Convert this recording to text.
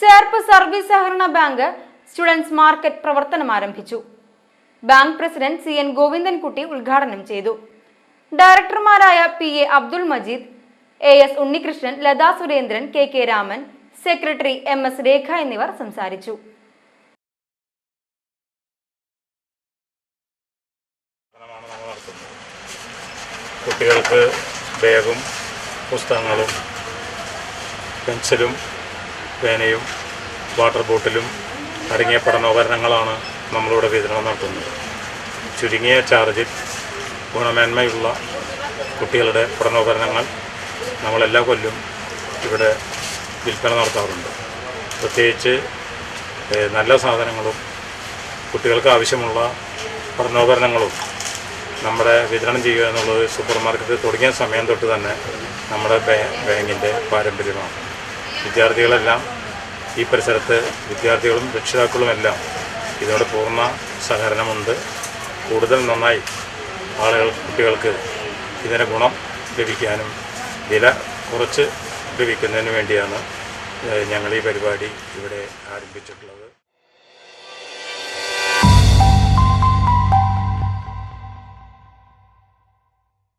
Cherpu service സഹകരണ bank students market പ്രവർത്തനം ആരംഭിച്ചു. Bank president C N Govindankutty ഉദ്ഘാടനം ചെയ്തു. ഡയറക്ടർമാരായ P A Abdul Majeed A S Unnikrishnan Latha Surendran K K Raman secretary M S Rekha എന്നിവർ സംസാരിച്ചു. കുട്ടികൾക്ക് ബാഗും പുസ്തകങ്ങളും പെൻസിലും പേനയും വാട്ടർ ബോട്ടിലും അടങ്ങിയ പഠനോപകരണങ്ങളാണ് നമ്മളിവിടെ വിതരണം നടത്തുന്നത്. ചുരുങ്ങിയ ചാർജിൽ ഗുണമേന്മയുള്ള കുട്ടികളുടെ പഠനോപകരണങ്ങൾ നമ്മളെല്ലാ കൊല്ലും ഇവിടെ വിൽപ്പന നടത്താറുണ്ട്. പ്രത്യേകിച്ച് നല്ല സാധനങ്ങളും കുട്ടികൾക്ക് ആവശ്യമുള്ള പഠനോപകരണങ്ങളും നമ്മുടെ വിതരണം ചെയ്യുക എന്നുള്ളത് സൂപ്പർ മാർക്കറ്റ് തുടങ്ങിയ സമയം തൊട്ട് തന്നെ നമ്മുടെ ബാങ്കിന്റെ പാരമ്പര്യമാണ്. വിദ്യാർത്ഥികളെല്ലാം ഈ പരിസരത്ത് വിദ്യാർത്ഥികളും രക്ഷിതാക്കളുമെല്ലാം ഇതോടെ പൂർണ സഹകരണമുണ്ട്. കൂടുതൽ നന്നായി ആളുകൾ കുട്ടികൾക്ക് ഇതിന്റെ ഗുണം ലഭിക്കാനും വില കുറച്ച് ലഭിക്കുന്നതിന് വേണ്ടിയാണ് ഞങ്ങൾ ഈ പരിപാടി ഇവിടെ ആരംഭിച്ചിട്ടുള്ളത്.